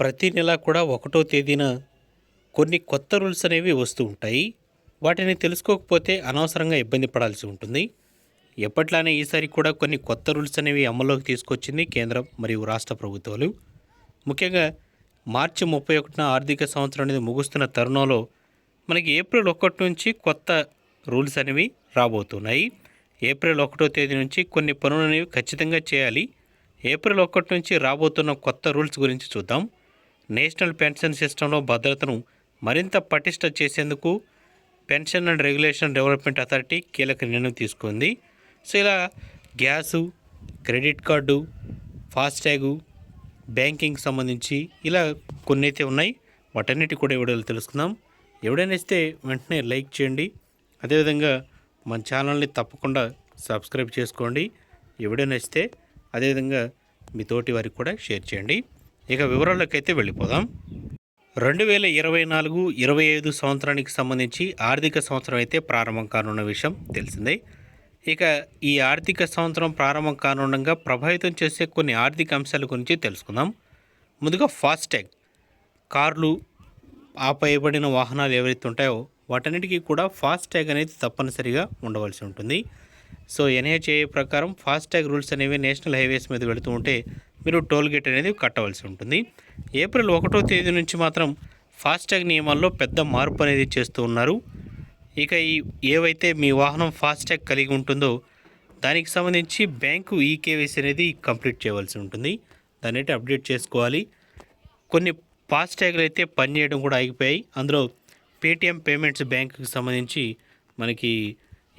ప్రతి నెల కూడా ఒకటో తేదీన కొన్ని కొత్త రూల్స్ అనేవి వస్తూ ఉంటాయి. వాటిని తెలుసుకోకపోతే అనవసరంగా ఇబ్బంది పడాల్సి ఉంటుంది. ఎప్పట్లానే ఈసారి కూడా కొన్ని కొత్త రూల్స్ అనేవి అమల్లోకి తీసుకొచ్చింది కేంద్రం మరియు రాష్ట్ర ప్రభుత్వాలు. ముఖ్యంగా మార్చి ముప్పై ఒకటిన ఆర్థిక సంవత్సరం అనేది ముగుస్తున్న తరుణంలో మనకి ఏప్రిల్ ఒకటి నుంచి కొత్త రూల్స్ అనేవి రాబోతున్నాయి. ఏప్రిల్ ఒకటో తేదీ నుంచి కొన్ని పనులు అనేవి ఖచ్చితంగా చేయాలి. ఏప్రిల్ ఒకటి నుంచి రాబోతున్న కొత్త రూల్స్ గురించి చూద్దాం. నేషనల్ పెన్షన్ సిస్టంలో భద్రతను మరింత పటిష్ట చేసేందుకు pension and regulation development authority కీలక నిర్ణయం తీసుకుంది. సో ఇలా gas credit card FASTag banking సంబంధించి ఇలా కొన్ని అయితే ఉన్నాయి. వాటన్నిటి కూడా వీడియోలు తెలుసుకుందాం. ఎవడైనా ఇస్తే వెంటనే లైక్ చేయండి. అదేవిధంగా మన ఛానల్ని తప్పకుండా సబ్స్క్రైబ్ చేసుకోండి. ఎవడైనా ఇస్తే అదేవిధంగా మీ తోటి వారికి కూడా షేర్ చేయండి. ఇక వివరాలకైతే వెళ్ళిపోదాం. రెండు వేల ఇరవై నాలుగు ఇరవై ఐదు సంవత్సరానికి సంబంధించి ఆర్థిక సంవత్సరం అయితే ప్రారంభం కానున్న విషయం తెలిసిందే. ఇక ఈ ఆర్థిక సంవత్సరం ప్రారంభం కానుండగా ప్రభావితం చేసే కొన్ని ఆర్థిక అంశాల గురించి తెలుసుకుందాం. ముందుగా ఫాస్టాగ్ కార్లు ఆపేయబడిన వాహనాలు ఎవరైతే ఉంటాయో వాటన్నిటికీ కూడా ఫాస్టాగ్ అనేది తప్పనిసరిగా ఉండవలసి ఉంటుంది. సో ఎన్హెచ్ఏ ప్రకారం ఫాస్టాగ్ రూల్స్ అనేవి నేషనల్ హైవేస్ మీద వెళుతూ ఉంటే మీరు టోల్ గేట్ అనేది కట్టవలసి ఉంటుంది. ఏప్రిల్ ఒకటో తేదీ నుంచి మాత్రం ఫాస్టాగ్ నియమాల్లో పెద్ద మార్పు అనేది చేస్తూ ఉన్నారు. ఇక ఈ ఏవైతే మీ వాహనం ఫాస్టాగ్ కలిగి ఉంటుందో దానికి సంబంధించి బ్యాంకు ఈ కేవైసీ అనేది కంప్లీట్ చేయవలసి ఉంటుంది. దాన్ని అయితే అప్డేట్ చేసుకోవాలి. కొన్ని ఫాస్టాగ్లు అయితే పనిచేయడం కూడా ఆగిపోయాయి. అందులో పేటిఎం పేమెంట్స్ బ్యాంకుకి సంబంధించి మనకి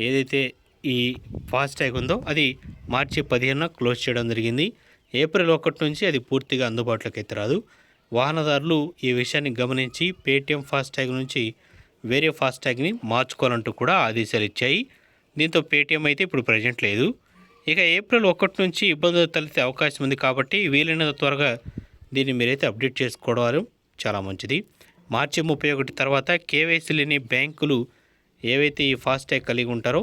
ఏదైతే ఈ ఫాస్టాగ్ ఉందో అది మార్చి పదిహేనున క్లోజ్ చేయడం జరిగింది. ఏప్రిల్ ఒకటి నుంచి అది పూర్తిగా అందుబాటులోకి అయితే రాదు. వాహనదారులు ఈ విషయాన్ని గమనించి పేటిఎం ఫాస్టాగ్ నుంచి వేరే ఫాస్టాగ్ని మార్చుకోవాలంటూ కూడా ఆదేశాలు ఇచ్చాయి. దీంతో పేటిఎం అయితే ఇప్పుడు ప్రజెంట్ లేదు. ఇక ఏప్రిల్ ఒకటి నుంచి ఇబ్బందులు తలెత్తే అవకాశం ఉంది కాబట్టి వీలైనంత త్వరగా దీన్ని మీరైతే అప్డేట్ చేసుకోవడం చాలా మంచిది. మార్చి ముప్పై ఒకటి తర్వాత కేవైసీ లేని బ్యాంకులు ఏవైతే ఈ ఫాస్టాగ్ కలిగి ఉంటారో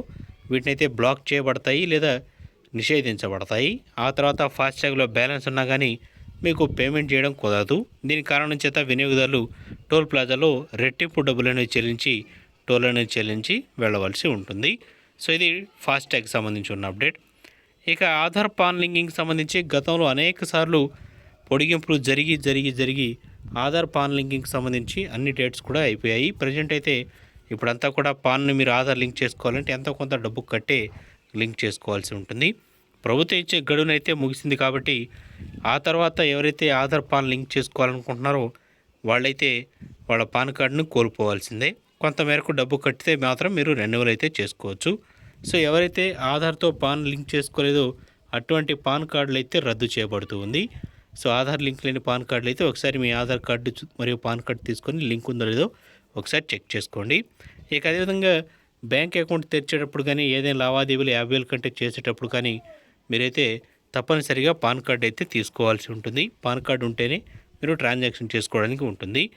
వీటిని అయితే బ్లాక్ చేయబడతాయి లేదా నిషేధించబడతాయి. ఆ తర్వాత ఫాస్టాగ్లో బ్యాలెన్స్ ఉన్నా కానీ మీకు పేమెంట్ చేయడం కుదరదు. దీని కారణం చేత వినియోగదారులు టోల్ ప్లాజాలో రెట్టింపు డబ్బులను చెల్లించి టోల్ చెల్లించి వెళ్ళవలసి ఉంటుంది. సో ఇది ఫాస్టాగ్ సంబంధించి ఉన్న అప్డేట్. ఇక ఆధార్ పాన్ లింకింగ్ సంబంధించి గతంలో అనేక సార్లు పొడిగింపులు జరిగి జరిగి జరిగి ఆధార్ పాన్ లింకింగ్ సంబంధించి అన్ని డేట్స్ కూడా అయిపోయాయి. ప్రజెంట్ అయితే ఇప్పుడంతా కూడా పాన్ను మీరు ఆధార్ లింక్ చేసుకోవాలంటే ఎంతో కొంత డబ్బు కట్టే లింక్ చేసుకోవాల్సి ఉంటుంది. ప్రభుత్వం ఇచ్చే గడువునైతే ముగిసింది కాబట్టి ఆ తర్వాత ఎవరైతే ఆధార్ పాన్ లింక్ చేసుకోవాలనుకుంటున్నారో వాళ్ళైతే వాళ్ళ పాన్ కార్డును కోల్పోవాల్సిందే. కొంతమేరకు డబ్బు కట్టితే మాత్రం మీరు రెన్యువల్ అయితే చేసుకోవచ్చు. సో ఎవరైతే ఆధార్తో పాన్ లింక్ చేసుకోలేదో అటువంటి పాన్ కార్డులు అయితే రద్దు చేయబడుతూ ఉంది. సో ఆధార్ లింక్ లేని పాన్ కార్డులు అయితే ఒకసారి మీ ఆధార్ కార్డు చూ- మరియు పాన్ కార్డు తీసుకొని లింక్ ఉందో లేదో ఒకసారి చెక్ చేసుకోండి. ఇక అదేవిధంగా బ్యాంక్ అకౌంట్ తెరిచేటప్పుడు కానీ ఏదైనా లావాదేవీలు యాభై వేల కంటే చేసేటప్పుడు కానీ మీరైతే తప్పనిసరిగా పాన్ కార్డు అయితే తీసుకోవాల్సి ఉంటుంది. పాన్ కార్డు ఉంటేనే మీరు ట్రాన్సాక్షన్ చేసుకోవడానికి ఉంటుంది.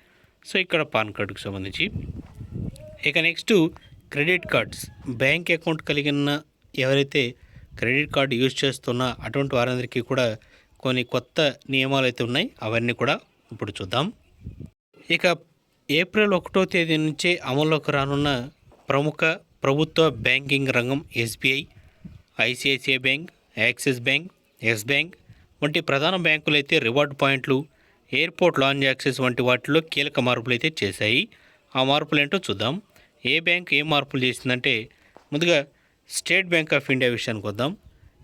సో ఇక్కడ పాన్ కార్డుకు సంబంధించి. ఇక next credit cards. Bank account కలిగిన ఎవరైతే క్రెడిట్ కార్డు యూజ్ చేస్తున్న అటువంటి వారందరికీ కూడా కొన్ని కొత్త నియమాలు అయితే ఉన్నాయి. అవన్నీ కూడా ఇప్పుడు చూద్దాం. ఇక ఏప్రిల్ ఒకటో తేదీ నుంచే అమల్లోకి రానున్న ప్రముఖ ప్రభుత్వ బ్యాంకింగ్ రంగం SBI ICICI bank Axis bank Yes bank వంటి ప్రధాన బ్యాంకులు అయితే రివార్డ్ పాయింట్లు ఎయిర్పోర్ట్ లాంజ్ యాక్సెస్ వంటి వాటిలో కీలక మార్పులు అయితే చేశాయి. ఆ మార్పులు ఏంటో చూద్దాం. ఏ బ్యాంక్ ఏ మార్పులు చేసిందంటే ముందుగా స్టేట్ బ్యాంక్ ఆఫ్ ఇండియా విషయానికి వద్దాం.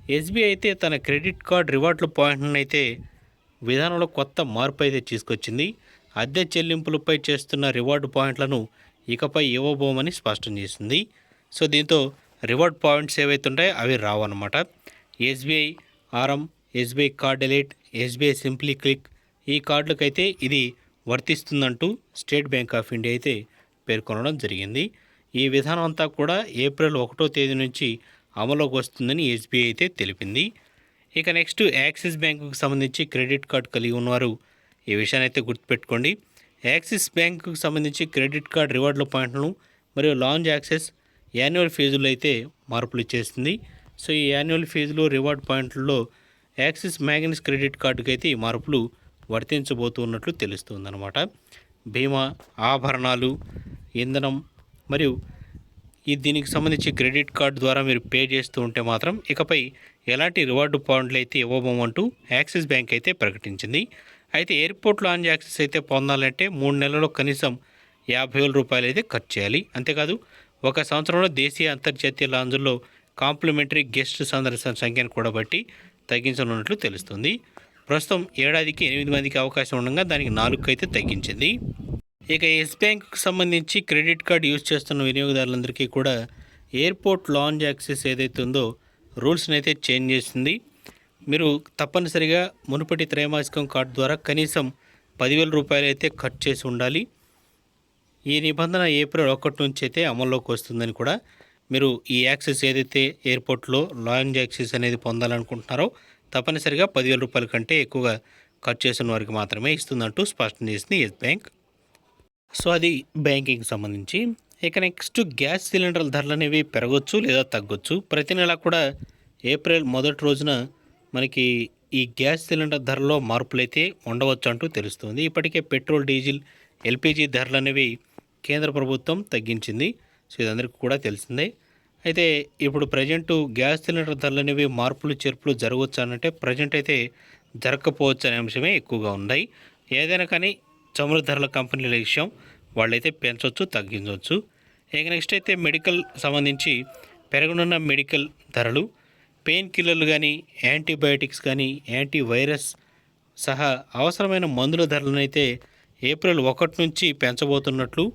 ఎస్బీఐ అయితే తన క్రెడిట్ కార్డ్ రివార్డుల పాయింట్ను అయితే విధానంలో కొత్త మార్పు అయితే తీసుకొచ్చింది. అద్దె చెల్లింపులపై చేస్తున్న రివార్డు పాయింట్లను ఇకపై ఇవ్వబోమని స్పష్టం చేసింది. సో దీంతో రివార్డ్ పాయింట్స్ ఏవైతే ఉంటాయో అవి రావన్నమాట. SBI RM SBI card elite SBI simply click ఈ కార్డులకైతే ఇది వర్తిస్తుందంటూ స్టేట్ బ్యాంక్ ఆఫ్ ఇండియా అయితే పేర్కొనడం జరిగింది. ఈ విధానం అంతా కూడా ఏప్రిల్ ఒకటో తేదీ నుంచి అమలులోకి వస్తుందని ఎస్బీఐ అయితే తెలిపింది. ఇక నెక్స్ట్ యాక్సిస్ బ్యాంకుకు సంబంధించి క్రెడిట్ కార్డు కలిగి ఉన్నవారు ఈ విషయాన్ని అయితే గుర్తుపెట్టుకోండి. యాక్సిస్ బ్యాంకుకు సంబంధించి క్రెడిట్ కార్డ్ రివార్డుల పాయింట్లను మరియు లాంజ్ యాక్సెస్ యాన్యువల్ ఫీజులు అయితే మార్పులు ఇచ్చేస్తుంది సో ఈ యాన్యువల్ ఫీజులు రివార్డ్ పాయింట్లలో యాక్సిస్ మ్యాగ్నస్ క్రెడిట్ కార్డుకి అయితే ఈ మార్పులు వర్తించబోతున్నట్లు తెలుస్తుందన్నమాట. బీమా ఆభరణాలు ఇంధనం మరియు ఈ దీనికి సంబంధించి క్రెడిట్ కార్డు ద్వారా మీరు పే చేస్తూ ఉంటే మాత్రం ఇకపై ఎలాంటి రివార్డు పాయింట్లు అయితే ఇవ్వబోమంటూ యాక్సిస్ బ్యాంక్ అయితే ప్రకటించింది. అయితే ఎయిర్పోర్ట్ లాంజ్ యాక్సెస్ అయితే పొందాలంటే మూడు నెలల్లో కనీసం యాభై వేల రూపాయలు అయితే ఖర్చు చేయాలి. అంతేకాదు ఒక సంవత్సరంలో దేశీయ అంతర్జాతీయ లాంజుల్లో కాంప్లిమెంటరీ గెస్ట్ సందర్శన సంఖ్యను కూడా బట్టి తగ్గించనున్నట్లు తెలుస్తుంది. ప్రస్తుతం ఏడాదికి ఎనిమిది మందికి అవకాశం ఉండగా దానికి నాలుగు అయితే తగ్గించింది. ఇక ఎస్ బ్యాంక్కి సంబంధించి క్రెడిట్ కార్డు యూజ్ చేస్తున్న వినియోగదారులందరికీ కూడా ఎయిర్పోర్ట్ లాంజ్ యాక్సెస్ ఏదైతే ఉందో రూల్స్ని అయితే చేంజ్ చేసింది. మీరు తప్పనిసరిగా మునుపటి త్రైమాసికం కార్డు ద్వారా కనీసం పదివేల రూపాయలు అయితే ఖర్చు చేసి ఉండాలి. ఈ నిబంధన ఏప్రిల్ ఒకటి నుంచి అయితే అమల్లోకి వస్తుందని కూడా మీరు ఈ యాక్సెస్ ఏదైతే ఎయిర్పోర్ట్లో లాంగ్ యాక్సెస్ అనేది పొందాలనుకుంటున్నారో తప్పనిసరిగా పదివేల రూపాయల కంటే ఎక్కువగా ఖర్చు చేసిన వారికి మాత్రమే ఇస్తుందంటూ స్పష్టం చేసింది ఎస్ బ్యాంక్. సో అది బ్యాంకింగ్ సంబంధించి. ఇక నెక్స్ట్ గ్యాస్ సిలిండర్ల ధరలు అనేవి పెరగవచ్చు లేదా తగ్గొచ్చు. ప్రతి నెల కూడా ఏప్రిల్ మొదటి రోజున మనకి ఈ గ్యాస్ సిలిండర్ ధరలో మార్పులు అయితే ఉండవచ్చు అంటూ తెలుస్తుంది. ఇప్పటికే పెట్రోల్ డీజిల్ ఎల్పిజి ధరలు అనేవి కేంద్ర ప్రభుత్వం తగ్గించింది. సో ఇదందరికీ కూడా తెలిసిందే. అయితే ఇప్పుడు ప్రజెంటు గ్యాస్ సిలిండర్ ధరలు అనేవి మార్పులు చేర్పులు జరగవచ్చు అనంటే ప్రజెంట్ అయితే జరగకపోవచ్చు అనే అంశమే ఎక్కువగా ఉన్నాయి. ఏదైనా కానీ చమురు ధరల కంపెనీల విషయం వాళ్ళైతే పెంచవచ్చు తగ్గించవచ్చు ఇక నెక్స్ట్ అయితే మెడికల్ సంబంధించి పెరగనున్న మెడికల్ ధరలు. పెయిన్ కిల్లర్లు కానీ యాంటీబయాటిక్స్ కానీ యాంటీవైరస్ సహా అవసరమైన మందుల ధరలనైతే ఏప్రిల్ ఒకటి నుంచి పెంచబోతున్నట్లు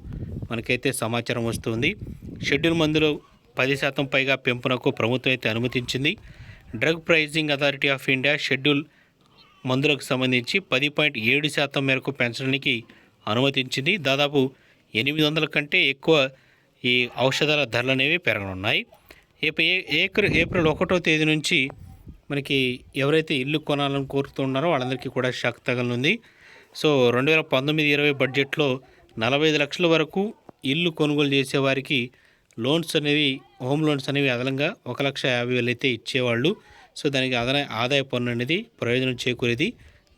మనకైతే సమాచారం వస్తుంది. షెడ్యూల్ మందులు పది శాతం పైగా పెంపునకు ప్రభుత్వం అయితే అనుమతించింది. Drug pricing authority of India schedule మందులకు సంబంధించి పది పాయింట్ ఏడు శాతం మేరకు పెంచడానికి అనుమతించింది. దాదాపు ఎనిమిది వందల కంటే ఎక్కువ ఈ ఔషధాల ధరలు అనేవి పెరగనున్నాయి. ఏప్రిల్ ఏప్రిల్ ఒకటో తేదీ నుంచి మనకి ఎవరైతే ఇల్లు కొనాలని కోరుతున్నారో వాళ్ళందరికీ కూడా షాక్ తగలనుంది. సో రెండు వేల పంతొమ్మిది ఇరవై బడ్జెట్లో నలభై ఐదు లక్షల వరకు ఇల్లు కొనుగోలు చేసేవారికి లోన్స్ అనేవి హోమ్ లోన్స్ అనేవి అదనంగా ఒక లక్ష యాభై వేలు అయితే ఇచ్చేవాళ్ళు. సో దానికి అదన ఆదాయ పన్ను అనేది ప్రయోజనం చేకూరేది.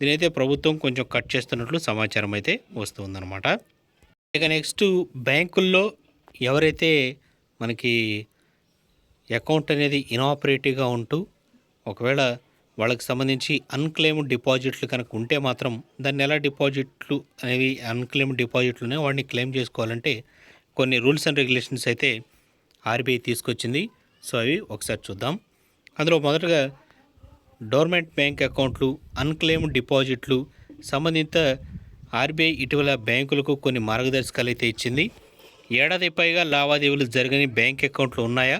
దీనైతే ప్రభుత్వం కొంచెం కట్ చేస్తున్నట్లు సమాచారం అయితే వస్తుందన్నమాట. ఇక నెక్స్ట్ బ్యాంకుల్లో ఎవరైతే మనకి అకౌంట్ అనేది ఇనాపరేటివ్గా ఉంటూ ఒకవేళ వాళ్ళకి సంబంధించి అన్క్లెయిమ్ డిపాజిట్లు కనుక ఉంటే మాత్రం దాన్ని ఎలా డిపాజిట్లు అనేవి అన్క్లెయిమ్ డిపాజిట్లునే వాడిని క్లెయిమ్ చేసుకోవాలంటే కొన్ని రూల్స్ అండ్ రెగ్యులేషన్స్ అయితే ఆర్బీఐ తీసుకొచ్చింది. సో అవి ఒకసారి చూద్దాం. అందులో మొదటగా డోర్మెంట్ బ్యాంక్ అకౌంట్లు అన్క్లెయిమ్ డిపాజిట్లు సంబంధిత ఆర్బీఐ ఇటీవల బ్యాంకులకు కొన్ని మార్గదర్శకాలు అయితే ఇచ్చింది. ఏడాది పైగా లావాదేవీలు జరగని బ్యాంక్ అకౌంట్లు ఉన్నాయా?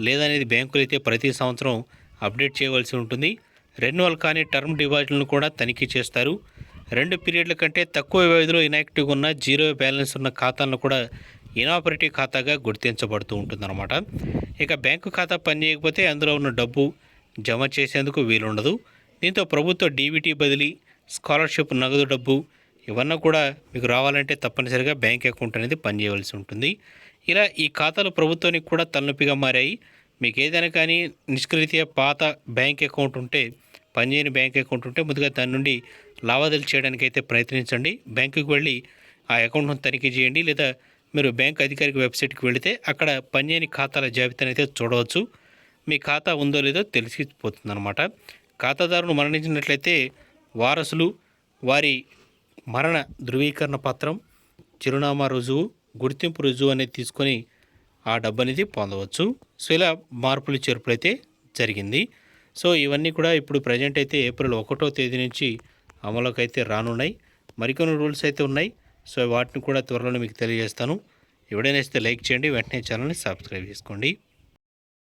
లేదనేది బ్యాంకులు అయితే ప్రతి సంవత్సరం అప్డేట్ చేయవలసి ఉంటుంది. రెన్యువల్ కాని టర్మ్ డిపాజిట్లను కూడా తనిఖీ చేస్తారు. రెండు పీరియడ్ల కంటే తక్కువ వ్యవధిలో ఇనాక్టివ్గా ఉన్న జీరో బ్యాలెన్స్ ఉన్న ఖాతాలను కూడా ఇనాపరేటివ్ ఖాతాగా గుర్తించబడుతూ ఉంటుందన్నమాట. ఇక బ్యాంకు ఖాతా పనిచేయకపోతే అందులో ఉన్న డబ్బు జమ చేసేందుకు వీలుండదు. దీంతో ప్రభుత్వ డీబీటీ బదిలీ స్కాలర్షిప్ నగదు డబ్బు ఇవన్నీ కూడా మీకు రావాలంటే తప్పనిసరిగా బ్యాంక్ అకౌంట్ అనేది పనిచేయవలసి ఉంటుంది. ఇలా ఈ ఖాతాలు ప్రభుత్వానికి కూడా తలనొప్పిగా మారాయి. మీకు ఏదైనా కానీ నిష్క్రియ పాత బ్యాంక్ అకౌంట్ ఉంటే పనిచేయని బ్యాంక్ అకౌంట్ ఉంటే ముందుగా దాని నుండి లావాదేవీలు చేయడానికి అయితే ప్రయత్నించండి. బ్యాంకుకి వెళ్ళి ఆ అకౌంట్ను తనిఖీ చేయండి. లేదా మీరు బ్యాంక్ అధికారిక వెబ్సైట్కి వెళితే అక్కడ పనిచేయని ఖాతాల జాబితాను అయితే చూడవచ్చు. మీ ఖాతా ఉందో లేదో తెలిసిపోతుందన్నమాట. ఖాతాదారును మరణించినట్లయితే వారసులు వారి మరణ ధృవీకరణ పత్రం చిరునామా రుజువు గుర్తింపు రుజువు అనేది తీసుకొని ఆ డబ్బు అనేది పొందవచ్చు. సో ఇలా మార్పులు చేర్పులు అయితే జరిగింది. సో ఇవన్నీ కూడా ఇప్పుడు ప్రజెంట్ అయితే ఏప్రిల్ ఒకటో తేదీ నుంచి అమలుకి అయితే రానున్నాయి. మరికొన్ని రూల్స్ అయితే ఉన్నాయి. సో వాటిని కూడా త్వరలో మీకు తెలియజేస్తాను. ఎవడైనా ఇస్తే లైక్ చేయండి. వెంటనే ఛానల్ని సబ్స్క్రైబ్ చేసుకోండి.